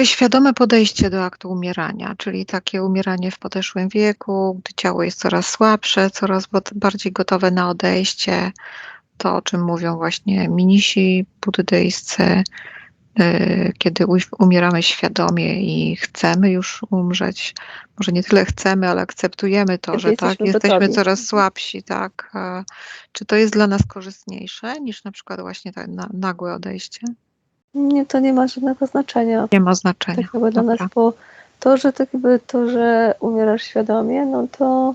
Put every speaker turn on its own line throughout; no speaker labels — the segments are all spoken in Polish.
Czy świadome podejście do aktu umierania, czyli takie umieranie w podeszłym wieku, gdy ciało jest coraz słabsze, coraz bardziej gotowe na odejście, to o czym mówią właśnie minisi buddyjscy, y, kiedy umieramy świadomie i chcemy już umrzeć, może nie tyle chcemy, ale akceptujemy to, że tak, jesteśmy coraz słabsi, tak. Czy to jest dla nas korzystniejsze niż na przykład właśnie tak nagłe odejście?
Nie, to nie ma żadnego znaczenia.
Nie ma znaczenia.
Tak jakby dla nas, bo to, że tak jakby to, że umierasz świadomie, no to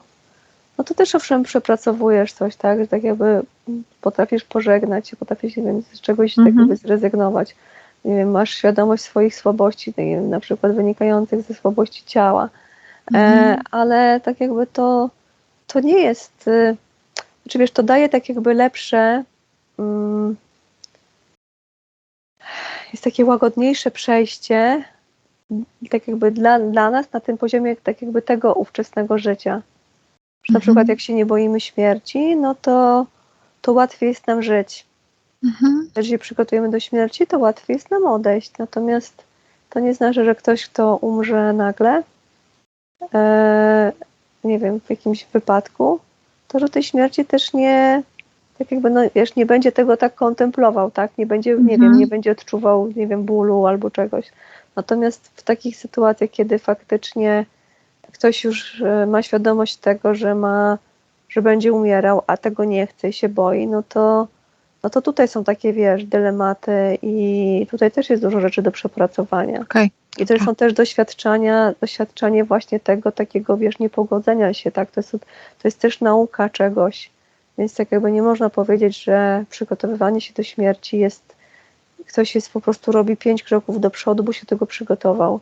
no to też owszem przepracowujesz coś, tak, że tak jakby potrafisz pożegnać się, potrafisz nie wiem, z czegoś tak jakby zrezygnować. Nie wiem, masz świadomość swoich słabości, nie wiem, na przykład wynikających ze słabości ciała. E, ale tak jakby to, to nie jest, y, czy wiesz, to daje tak jakby lepsze, mm, jest takie łagodniejsze przejście, tak jakby dla, dla nas na tym poziomie tak jakby tego ówczesnego życia. Że na przykład mhm. jak się nie boimy śmierci, no to, to łatwiej jest nam żyć. Mhm. Jeżeli się przygotujemy do śmierci, to łatwiej jest nam odejść. Natomiast to nie znaczy, że ktoś, kto umrze nagle, e, nie wiem, w jakimś wypadku, to że tej śmierci też nie, tak jakby, no wiesz, nie będzie tego tak kontemplował, tak? Nie będzie, mhm. nie wiem, nie będzie odczuwał, nie wiem, bólu albo czegoś. Natomiast w takich sytuacjach, kiedy faktycznie ktoś już e, ma świadomość tego, że ma, że będzie umierał, a tego nie chce i się boi, no to, no to tutaj są takie, wiesz, dylematy i tutaj też jest dużo rzeczy do przepracowania.
Okay.
I to są też doświadczenia, doświadczenie właśnie tego takiego, wiesz, niepogodzenia się, tak? To jest, to jest też nauka czegoś. Więc tak jakby nie można powiedzieć, że przygotowywanie się do śmierci jest, ktoś jest po prostu robi pięć kroków do przodu, bo się tego przygotował.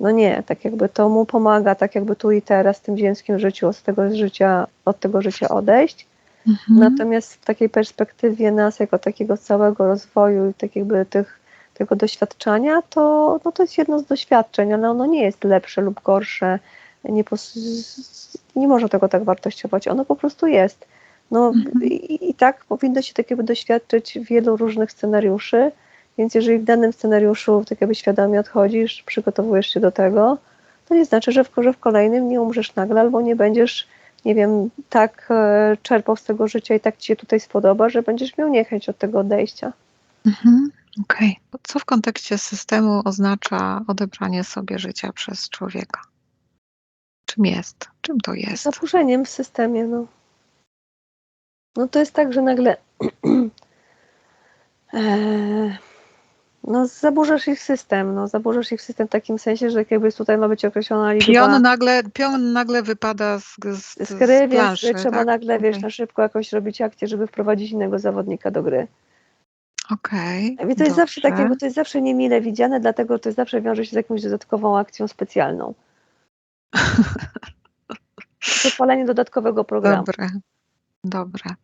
No nie, tak jakby to mu pomaga, tak jakby tu i teraz w tym ziemskim życiu od tego życia, od tego życia odejść. Mhm. Natomiast w takiej perspektywie nas, jako takiego całego rozwoju i tak jakby tych, tego doświadczenia, to, no to jest jedno z doświadczeń, ale ono nie jest lepsze lub gorsze. Nie, nie można tego tak wartościować. Ono po prostu jest. No mhm. i, i, tak powinno się tak jakby doświadczyć wielu różnych scenariuszy więc jeżeli w danym scenariuszu tak jakby świadomie odchodzisz, przygotowujesz się do tego, to nie znaczy, że w, że w kolejnym nie umrzesz nagle albo nie będziesz, nie wiem, tak e, czerpał z tego życia i tak ci się tutaj spodoba, że będziesz miał niechęć od tego odejścia.
Mhm. Okej. Okay. Co w kontekście systemu oznacza odebranie sobie życia przez człowieka? Czym jest? Czym to jest?
Zaburzeniem w systemie, no. No to jest tak, że nagle e, no, zaburzasz ich system, no, zaburzasz ich system w takim sensie, że jakby tutaj ma być określona liczba...
Pion nagle, pion nagle wypada z, z, z gry, z planszy,
więc trzeba tak? nagle, wiesz, okay. na szybko jakoś robić akcję, żeby wprowadzić innego zawodnika do gry.
Okej.
Okay, to jest zawsze takie, bo to jest zawsze niemile widziane, dlatego to zawsze wiąże się z jakąś dodatkową akcją specjalną. Wypalenie dodatkowego programu.
Dobre. Dobra.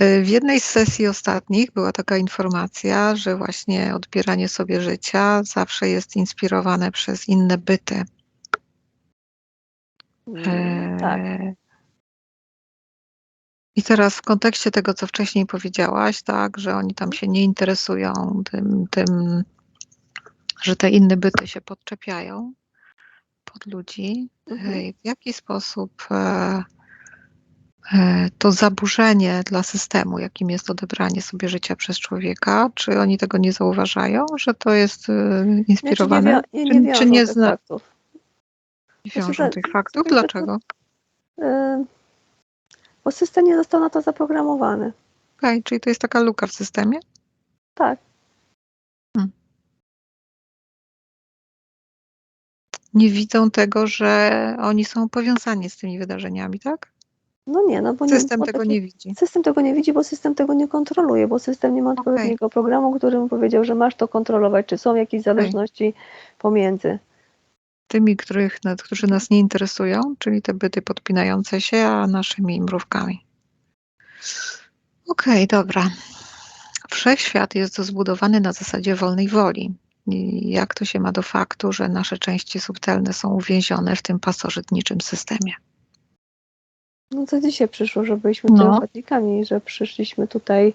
Y, w jednej z sesji ostatnich była taka informacja, że właśnie odbieranie sobie życia zawsze jest inspirowane przez inne byty.
Mm, tak.
I teraz w kontekście tego, co wcześniej powiedziałaś, tak, że oni tam się nie interesują tym, tym że te inne byty się podczepiają pod ludzi. Mhm. W jaki sposób E, to zaburzenie dla systemu, jakim jest odebranie sobie życia przez człowieka, czy oni tego nie zauważają, że to jest e, inspirowane?
Nie, nie, nie czy, czy nie zna... faktów.
Nie wiążą tych faktów? Dlaczego?
E, bo system nie został na to zaprogramowany.
Okej, okay, czyli to jest taka luka w systemie?
Tak. Hmm.
Nie widzą tego, że oni są powiązani z tymi wydarzeniami, tak?
No nie, no bo
system
nie,
tego nie widzi.
System tego nie widzi, bo system tego nie kontroluje, bo system nie ma odpowiedniego okay. programu, który mu powiedział, że masz to kontrolować, czy są jakieś zależności okay. pomiędzy.
Tymi, których, którzy nas nie interesują, czyli te byty podpinające się, a naszymi mrówkami. Okej, okay, dobra. Wszechświat jest zbudowany na zasadzie wolnej woli. I jak to się ma do faktu, że nasze części subtelne są uwięzione w tym pasożytniczym systemie?
No to dzisiaj przyszło, że byliśmy no. telepatykami, że przyszliśmy tutaj,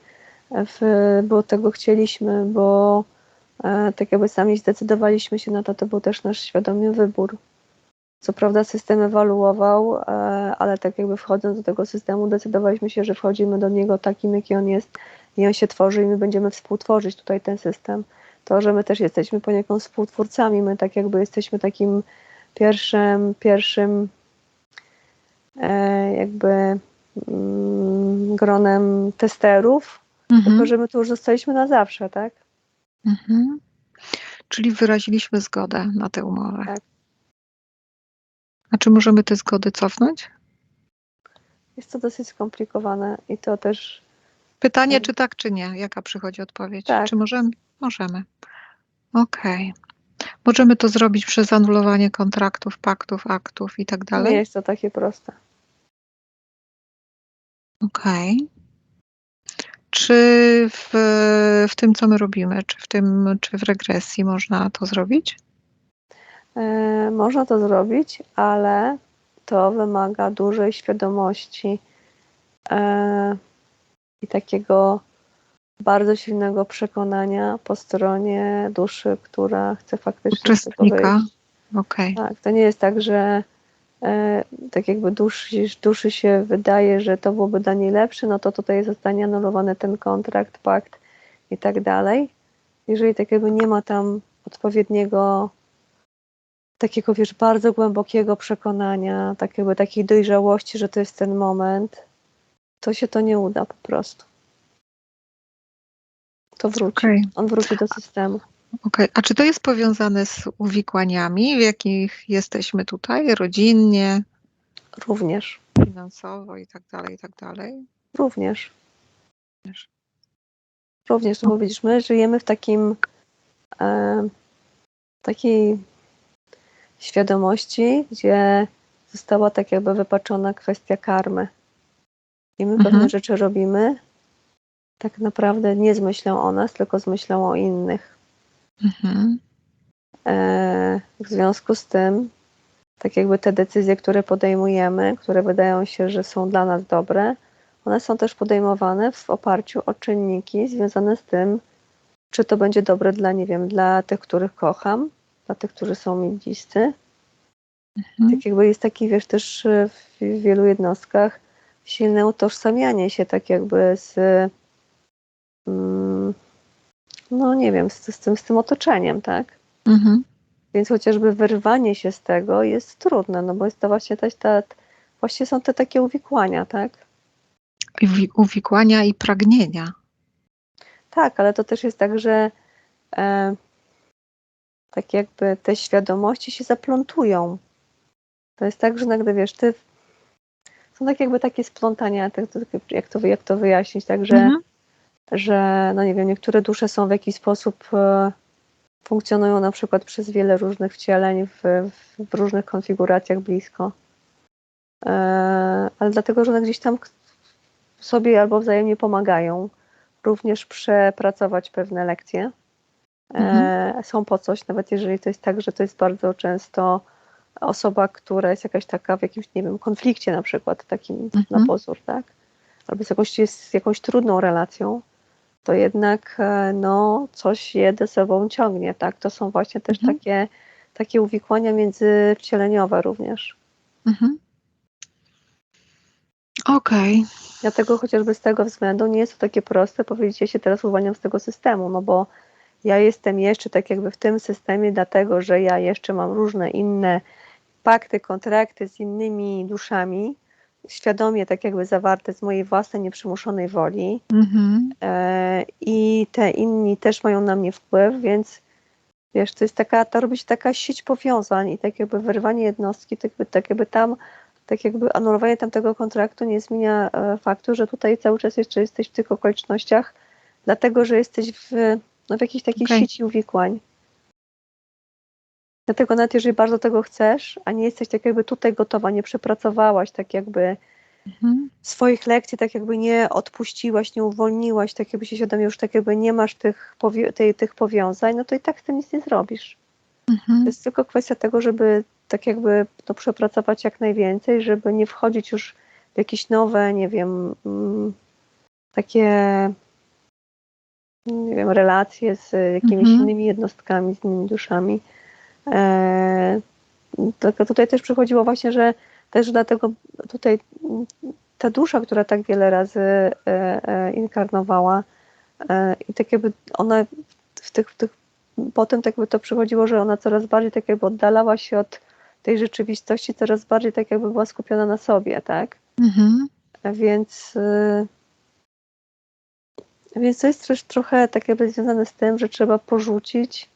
w, bo tego chcieliśmy, bo e, tak jakby sami zdecydowaliśmy się na to, to był też nasz świadomy wybór. Co prawda system ewaluował, e, ale tak jakby wchodząc do tego systemu decydowaliśmy się, że wchodzimy do niego takim, jaki on jest i on się tworzy i my będziemy współtworzyć tutaj ten system. To, że my też jesteśmy poniekąd współtwórcami, my tak jakby jesteśmy takim pierwszym, pierwszym e, jakby mm, gronem testerów, tylko
Mhm.
że my tu już zostaliśmy na zawsze, tak?
Mhm. Czyli wyraziliśmy zgodę na tę umowę.
Tak.
A czy możemy te zgody cofnąć?
Jest to dosyć skomplikowane i to też
Pytanie,
Tak.
czy tak, czy nie? Jaka przychodzi odpowiedź?
Tak.
Czy możemy? Możemy. Okej. Możemy to zrobić przez anulowanie kontraktów, paktów, aktów i tak
nie
dalej?
jest to takie proste.
Okej. Czy w, w tym, co my robimy, czy w tym, czy w regresji można to zrobić?
E, można to zrobić, ale to wymaga dużej świadomości e, i takiego bardzo silnego przekonania po stronie duszy, która chce faktycznie
Uczestnika? Okej.
Tak, to nie jest tak, że e, tak jakby duszy, duszy się wydaje, że to byłoby dla niej lepsze, no to tutaj zostanie anulowany ten kontrakt, pakt i tak dalej. Jeżeli tak jakby nie ma tam odpowiedniego takiego, wiesz, bardzo głębokiego przekonania, tak jakby takiej dojrzałości, że to jest ten moment, to się to nie uda po prostu. To wróci.
Okej.
On wróci do systemu.
Okej. A czy to jest powiązane z uwikłaniami, w jakich jesteśmy tutaj, rodzinnie,
Również.
finansowo i tak dalej, i tak dalej?
Również.
Również.
Również, no bo widzisz, my żyjemy w takim e, takiej świadomości, gdzie została tak jakby wypaczona kwestia karmy. I my
Mhm.
pewne rzeczy robimy tak naprawdę nie z myślą o nas, tylko z myślą o innych.
Mhm.
E, w związku z tym, tak jakby te decyzje, które podejmujemy, które wydają się, że są dla nas dobre, one są też podejmowane w oparciu o czynniki związane z tym, czy to będzie dobre dla, nie wiem, dla tych, których kocham, dla tych, którzy są mi bliscy.
Mhm.
Tak jakby jest taki, wiesz, też w wielu jednostkach silne utożsamianie się tak jakby z no nie wiem, z, z, tym, z tym otoczeniem, tak?
Mhm.
Więc chociażby wyrwanie się z tego jest trudne, no bo jest to właśnie ta, ta właśnie są te takie uwikłania, tak?
Uwikłania i pragnienia.
Tak, ale to też jest tak, że e, tak jakby te świadomości się zaplątują. To jest tak, że nagle wiesz, ty są tak jakby takie splątania, tak, to- jak, to, jak to wyjaśnić, tak, że,
Mhm.
Że no nie wiem, niektóre dusze są w jakiś sposób e, funkcjonują na przykład przez wiele różnych wcieleń w, w, różnych konfiguracjach blisko. E, ale dlatego, że one gdzieś tam sobie albo wzajemnie pomagają również przepracować pewne lekcje. E, są po coś, nawet jeżeli to jest tak, że to jest bardzo często osoba, która jest jakaś taka w jakimś, nie wiem, konflikcie na przykład, takim na
Mhm.
pozór, tak? Albo z jakąś, jest z jakąś trudną relacją, to jednak e, no, coś je ze sobą ciągnie, tak? To są właśnie też
Mhm.
takie, takie uwikłania międzywcieleniowe również.
Mhm. Okej.
Dlatego chociażby z tego względu nie jest to takie proste powiedzieć, ja się teraz uwalniam z tego systemu, no bo ja jestem jeszcze tak jakby w tym systemie, dlatego że ja jeszcze mam różne inne pakty, kontrakty z innymi duszami, świadomie tak jakby zawarte z mojej własnej nieprzymuszonej woli
Mhm.
e, i te inni też mają na mnie wpływ, więc wiesz, to jest taka, to robi się taka sieć powiązań i tak jakby wyrwanie jednostki, tak jakby, tak jakby tam tak jakby anulowanie tamtego kontraktu nie zmienia e, faktu, że tutaj cały czas jeszcze jesteś w tych okolicznościach, dlatego że jesteś w, no, w jakiejś takiej
Okej.
sieci uwikłań. Dlatego nawet jeżeli bardzo tego chcesz, a nie jesteś tak jakby tutaj gotowa, nie przepracowałaś tak jakby
Mhm.
swoich lekcji, tak jakby nie odpuściłaś, nie uwolniłaś, tak jakby się świadomie już tak jakby nie masz tych, powi- tej, tych powiązań, no to i tak z tym nic nie zrobisz. To
Mhm.
jest tylko kwestia tego, żeby tak jakby to przepracować jak najwięcej, żeby nie wchodzić już w jakieś nowe, nie wiem, mm, takie nie wiem, relacje z jakimiś
Mhm.
innymi jednostkami, z innymi duszami. E, tylko tutaj też przychodziło właśnie, że też dlatego tutaj ta dusza, która tak wiele razy e, e, inkarnowała i tak jakby ona w tych, w tych potem tak jakby to przychodziło, że ona coraz bardziej tak jakby oddalała się od tej rzeczywistości, coraz bardziej tak jakby była skupiona na sobie, tak?
Mhm.
Więc, więc to jest też trochę tak jakby związane z tym, że trzeba porzucić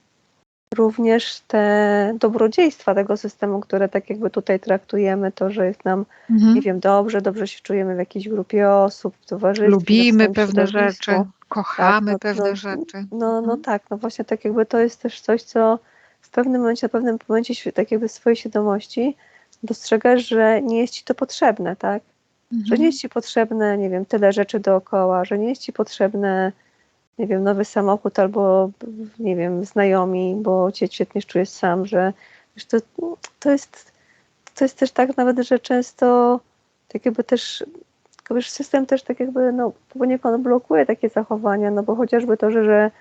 również te dobrodziejstwa tego systemu, które tak jakby tutaj traktujemy, to, że jest nam,
Mhm.
nie wiem, dobrze, dobrze się czujemy w jakiejś grupie osób, w towarzystwie. w
Lubimy pewne rzeczy, kochamy
no,
pewne rzeczy.
No, no
Mhm.
tak, no właśnie tak jakby to jest też coś, co w pewnym momencie, na pewnym momencie tak jakby swojej świadomości dostrzegasz, że nie jest ci to potrzebne, tak? Że
Mhm.
nie jest ci potrzebne, nie wiem, tyle rzeczy dookoła, że nie jest ci potrzebne, nie wiem, nowy samochód albo, nie wiem, znajomi, bo cię świetnie czujesz sam, że wiesz, to, to jest to jest też tak nawet, że często tak jakby też wiesz, system też tak jakby no poniekąd blokuje takie zachowania, no bo chociażby to, że, że,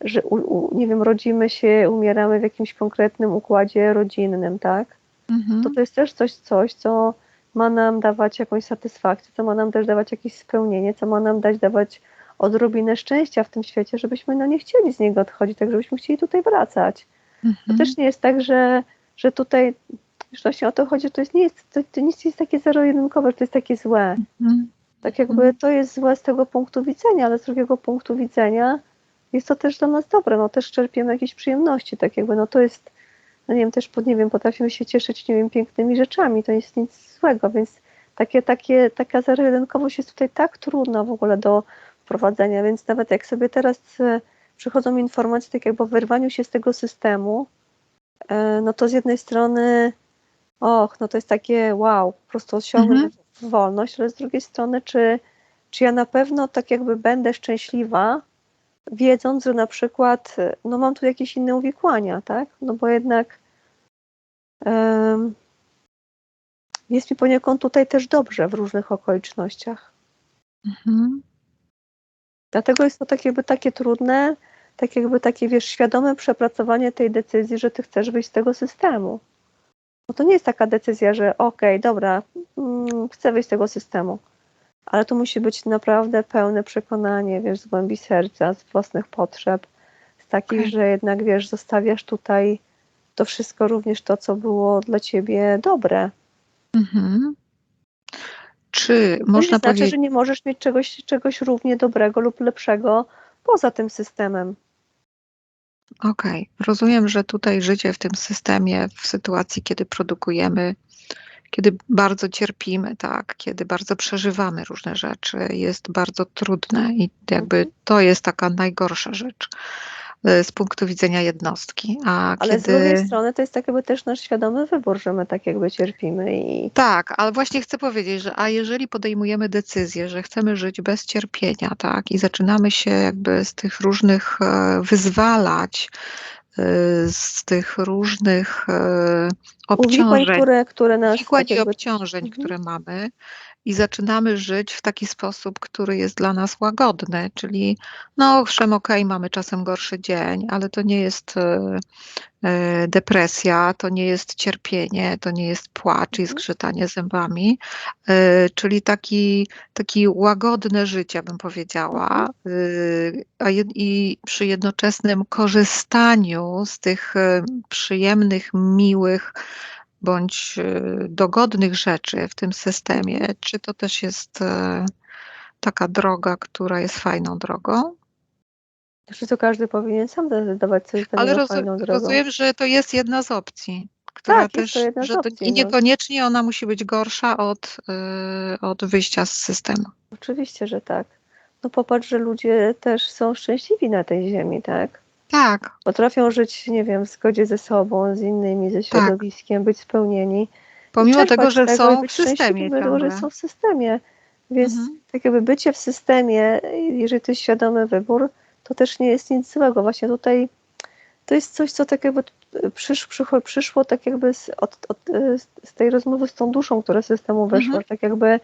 że u, u, nie wiem, rodzimy się, umieramy w jakimś konkretnym układzie rodzinnym, tak?
Mhm.
to to jest też coś, coś, co ma nam dawać jakąś satysfakcję, co ma nam też dawać jakieś spełnienie, co ma nam dać dawać odrobinę szczęścia w tym świecie, żebyśmy no nie chcieli z niego odchodzić, tak żebyśmy chcieli tutaj wracać. To
Mhm.
też nie jest tak, że, że tutaj, już właśnie o to chodzi, że to, jest, nie jest, to, to nic nie jest takie zero-jedynkowe, że to jest takie złe.
Mhm.
Tak jakby to jest złe z tego punktu widzenia, ale z drugiego punktu widzenia jest to też dla nas dobre, no też czerpiemy jakieś przyjemności, tak jakby no to jest, no nie wiem, też pod, nie wiem, potrafimy się cieszyć, nie wiem, pięknymi rzeczami, to nie jest nic złego, więc takie, takie, taka zero-jedynkowość jest tutaj tak trudna w ogóle do wprowadzenia, więc nawet jak sobie teraz e, przychodzą informacje tak jakby o wyrwaniu się z tego systemu, e, no to z jednej strony och, no to jest takie wow, po prostu osiągnąć
Mhm.
wolność, ale z drugiej strony, czy, czy ja na pewno tak jakby będę szczęśliwa, wiedząc, że na przykład, e, no mam tu jakieś inne uwikłania, tak? No bo jednak em, jest mi poniekąd tutaj też dobrze w różnych okolicznościach.
Mhm.
Dlatego jest to tak jakby takie trudne, tak jakby takie, wiesz, świadome przepracowanie tej decyzji, że ty chcesz wyjść z tego systemu. Bo to nie jest taka decyzja, że okej, dobra, mm, chcę wyjść z tego systemu, ale to musi być naprawdę pełne przekonanie, wiesz, z głębi serca, z własnych potrzeb, z takich,
Okej.
że jednak, wiesz, zostawiasz tutaj to wszystko, również to, co było dla ciebie dobre.
Mhm. Czy
To
można
nie znaczy,
powiedzieć,
że nie możesz mieć czegoś, czegoś równie dobrego lub lepszego poza tym systemem.
Okej, rozumiem, że tutaj życie w tym systemie, w sytuacji, kiedy produkujemy, kiedy bardzo cierpimy, tak, kiedy bardzo przeżywamy różne rzeczy, jest bardzo trudne i jakby
Mhm.
to jest taka najgorsza rzecz z punktu widzenia jednostki. A
Ale z drugiej
kiedy.
strony to jest tak jakby też nasz świadomy wybór, że my tak jakby cierpimy i
Tak, ale właśnie chcę powiedzieć, że a jeżeli podejmujemy decyzję, że chcemy żyć bez cierpienia, tak, i zaczynamy się jakby z tych różnych e, wyzwalać, e, z tych różnych e, obciążeń,
które, które nas tak jakby...
obciążeń,
Mhm.
które mamy, i zaczynamy żyć w taki sposób, który jest dla nas łagodny, czyli no owszem, okej, mamy czasem gorszy dzień, ale to nie jest e, e, depresja, to nie jest cierpienie, to nie jest płacz i
Mhm.
zgrzytanie zębami, e, czyli taki, taki łagodne życie, bym powiedziała, y, a jed, i przy jednoczesnym korzystaniu z tych przyjemnych, miłych bądź e, dogodnych rzeczy w tym systemie, czy to też jest e, taka droga, która jest fajną drogą?
Znaczy to każdy powinien sam zdecydować, co jest dla
Ale
niego fajną drogą.
rozumiem, że to jest jedna z opcji, która
Tak, to
też,
z
że to, i
no.
niekoniecznie ona musi być gorsza od, y, od wyjścia z systemu.
Oczywiście, że tak. No popatrz, że ludzie też są szczęśliwi na tej ziemi, tak?
Tak,
Potrafią żyć, nie wiem, w zgodzie ze sobą, z innymi, ze
tak.
środowiskiem, być spełnieni.
Pomimo tego, że
tego
są w systemie
dlatego, że są w systemie. Więc
Mhm.
tak jakby bycie w systemie, jeżeli to jest świadomy wybór, to też nie jest nic złego. Właśnie tutaj to jest coś, co tak jakby przysz, przyszło, przyszło tak jakby z, od, od, z tej rozmowy z tą duszą, która z systemu weszła,
Mhm.
tak jakby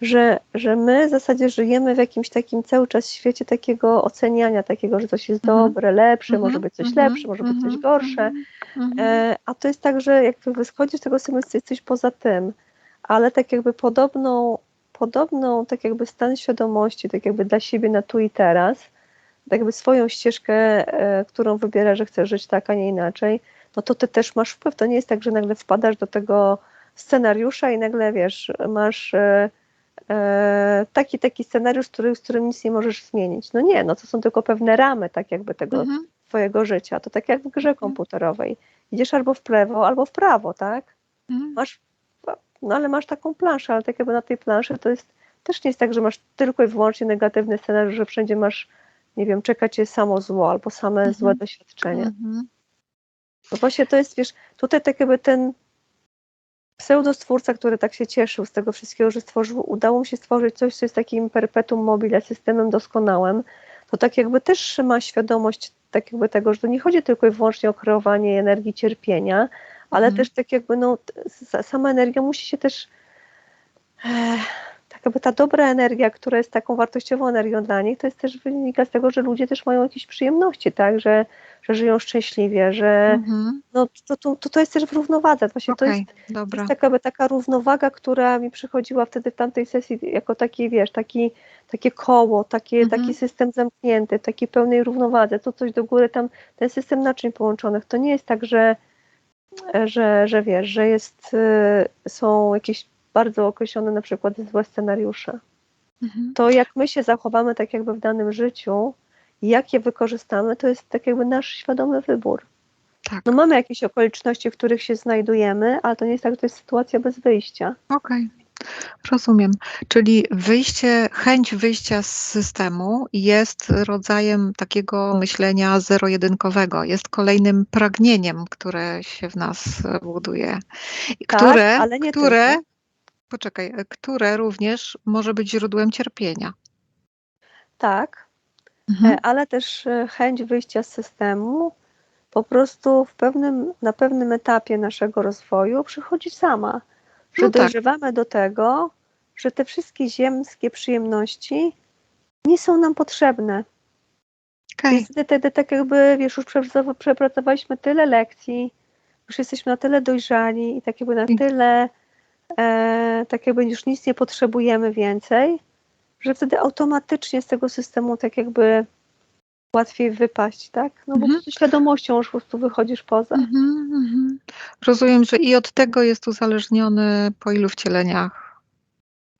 że, że my w zasadzie żyjemy w jakimś takim cały czas świecie takiego oceniania, takiego, że coś jest
Mhm.
dobre, lepsze, może
Mhm,
być coś
mhm,
lepsze, może być coś
mhm,
gorsze.
mhm, mhm.
E, a to jest tak, że jakby wychodzi z tego systemu, jest coś poza tym, ale tak jakby podobną, podobną tak jakby stan świadomości, tak jakby dla siebie na tu i teraz, tak jakby swoją ścieżkę, e, którą wybierasz, że chcesz żyć tak, a nie inaczej, no to ty też masz wpływ. To nie jest tak, że nagle wpadasz do tego scenariusza i nagle wiesz, masz e, taki, taki scenariusz, który, z którym nic nie możesz zmienić. No nie, no to są tylko pewne ramy, tak jakby tego
Mhm.
twojego życia. To tak jak w grze
Mhm.
komputerowej. Idziesz albo w lewo, albo w prawo, tak?
Mhm.
Masz, no ale masz taką planszę, ale tak jakby na tej planszy to jest, też nie jest tak, że masz tylko i wyłącznie negatywny scenariusz, że wszędzie masz, nie wiem, czeka cię samo zło albo same
Mhm.
złe doświadczenia.
Mhm.
No właśnie to jest, wiesz, tutaj tak jakby ten pseudostwórca, który tak się cieszył z tego wszystkiego, że stworzył, udało mu się stworzyć coś, co jest takim perpetuum mobile, systemem doskonałym, to tak jakby też ma świadomość tak jakby tego, że to nie chodzi tylko i wyłącznie o kreowanie energii cierpienia, ale
Mhm.
też tak jakby no, sama energia musi się też e, tak jakby ta dobra energia, która jest taką wartościową energią dla nich, to jest też wynika z tego, że ludzie też mają jakieś przyjemności, tak, że, że żyją szczęśliwie, że
Mhm.
no, to, to, to, to jest też w równowadze. Właśnie to
Okej,
jest, to
dobra.
jest taka, taka równowaga, która mi przychodziła wtedy w tamtej sesji jako taki, wiesz, taki, takie koło, takie,
Mhm.
taki system zamknięty, w takiej pełnej równowadze, to coś do góry tam, ten system naczyń połączonych. To nie jest tak, że, że, że wiesz, że jest, y, są jakieś bardzo określone na przykład złe scenariusze.
Mhm.
To jak my się zachowamy tak jakby w danym życiu jak je wykorzystamy, to jest tak jakby nasz świadomy wybór.
Tak,
No mamy jakieś okoliczności, w których się znajdujemy, ale to nie jest tak, że to jest sytuacja bez wyjścia.
okej. Rozumiem. Czyli wyjście, chęć wyjścia z systemu jest rodzajem takiego myślenia zero-jedynkowego. Jest kolejnym pragnieniem, które się w nas buduje.
Tak,
które,
ale nie
które. Poczekaj, e, które również może być źródłem cierpienia.
Tak,
Mhm.
e, ale też e, chęć wyjścia z systemu po prostu w pewnym, na pewnym etapie naszego rozwoju przychodzi sama. Że
No tak.
dojrzewamy do tego, że te wszystkie ziemskie przyjemności nie są nam potrzebne.
Okej.
Więc wtedy, tak jakby, wiesz, już przepracowa- przepracowaliśmy tyle lekcji, już jesteśmy na tyle dojrzali i tak jakby na tyle, e, tak jakby już nic nie potrzebujemy więcej, że wtedy automatycznie z tego systemu tak jakby łatwiej wypaść, tak? No bo
Mhm.
z świadomością już po prostu wychodzisz poza.
Mhm, mhm. Rozumiem, że i od tego jest uzależniony, po ilu wcieleniach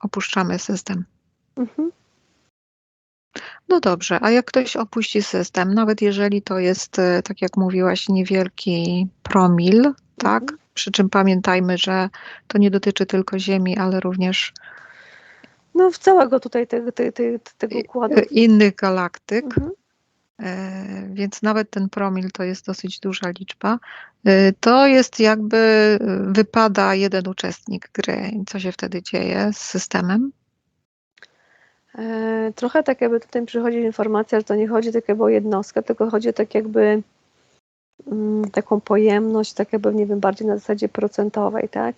opuszczamy system.
Mhm.
No dobrze, a jak ktoś opuści system, nawet jeżeli to jest, e, tak jak mówiłaś, niewielki promil, tak? Przy czym pamiętajmy, że to nie dotyczy tylko Ziemi, ale również
No w całego tutaj tego, te, te, tego układu.
e, innych galaktyk.
Mhm.
E, Więc nawet ten promil to jest dosyć duża liczba. E, To jest jakby e, wypada jeden uczestnik gry. Co się wtedy dzieje z systemem?
E, Trochę tak jakby tutaj przychodzi informacja, że to nie chodzi jakby o jednostkę, tylko chodzi tak jakby taką pojemność, tak jakby, nie wiem, bardziej na zasadzie procentowej, tak?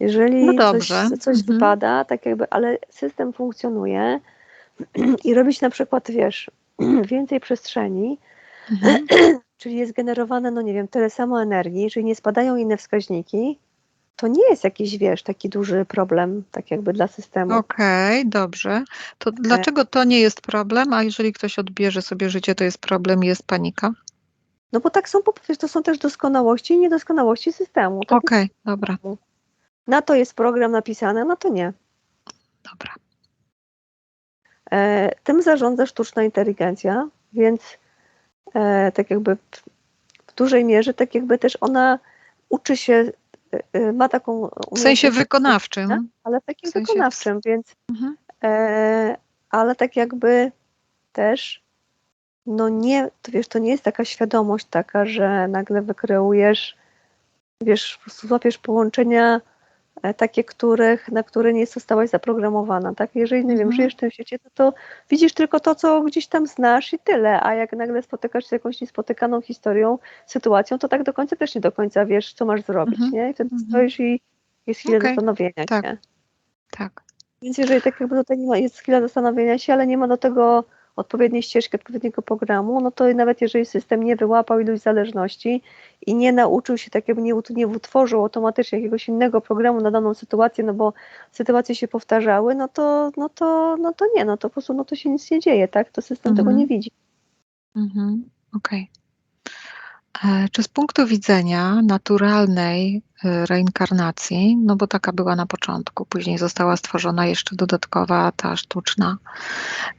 Jeżeli
No
coś, coś
Mhm.
wypada, tak jakby, ale system funkcjonuje i robić na przykład, wiesz, więcej przestrzeni,
Mhm.
czyli jest generowane, no nie wiem, tyle samo energii, czyli nie spadają inne wskaźniki, to nie jest jakiś, wiesz, taki duży problem, tak jakby dla systemu.
Okej, dobrze. To dlaczego to nie jest problem, a jeżeli ktoś odbierze sobie życie, to jest problem, jest panika?
No bo tak są, po prostu to są też doskonałości i niedoskonałości systemu. Tak
Okej, dobra,
Na to jest program napisany, na to nie.
dobra.
E, tym zarządza sztuczna inteligencja, więc e, tak jakby w, w dużej mierze, tak jakby też ona uczy się, e, e, ma taką
W sensie wykonawczym.
ale w takim
w sensie
wykonawczym, więc
Mhm.
e, ale tak jakby też no nie, to wiesz, to nie jest taka świadomość taka, że nagle wykreujesz, wiesz, po prostu złapiesz połączenia e, takie, których, na które nie zostałaś zaprogramowana, tak? Jeżeli, nie wiem,
Mhm.
żyjesz w tym świecie, to, to widzisz tylko to, co gdzieś tam znasz i tyle, a jak nagle spotykasz się z jakąś niespotykaną historią, sytuacją, to tak do końca też nie do końca wiesz, co masz zrobić,
Mhm.
nie? I wtedy
Mhm.
stoisz i jest chwilę
Okej.
zastanowienia
Tak.
się.
Tak.
Więc jeżeli tak jakby tutaj nie ma, jest chwila zastanowienia się, ale nie ma do tego odpowiedniej ścieżki, odpowiedniego programu, no to nawet jeżeli system nie wyłapał ilość zależności i nie nauczył się, tak jakby nie, nie utworzył automatycznie jakiegoś innego programu na daną sytuację, no bo sytuacje się powtarzały, no to, no to, no to nie, no to po prostu no to się nic nie dzieje, tak? To system tego
Mhm.
nie widzi.
Mhm. Okej. E, Czy z punktu widzenia naturalnej reinkarnacji, no bo taka była na początku, później została stworzona jeszcze dodatkowa ta sztuczna,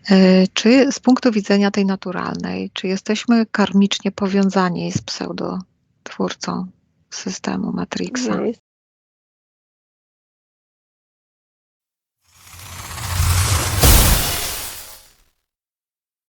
e, czy z punktu widzenia tej naturalnej, czy jesteśmy karmicznie powiązani z pseudotwórcą systemu Matrixa?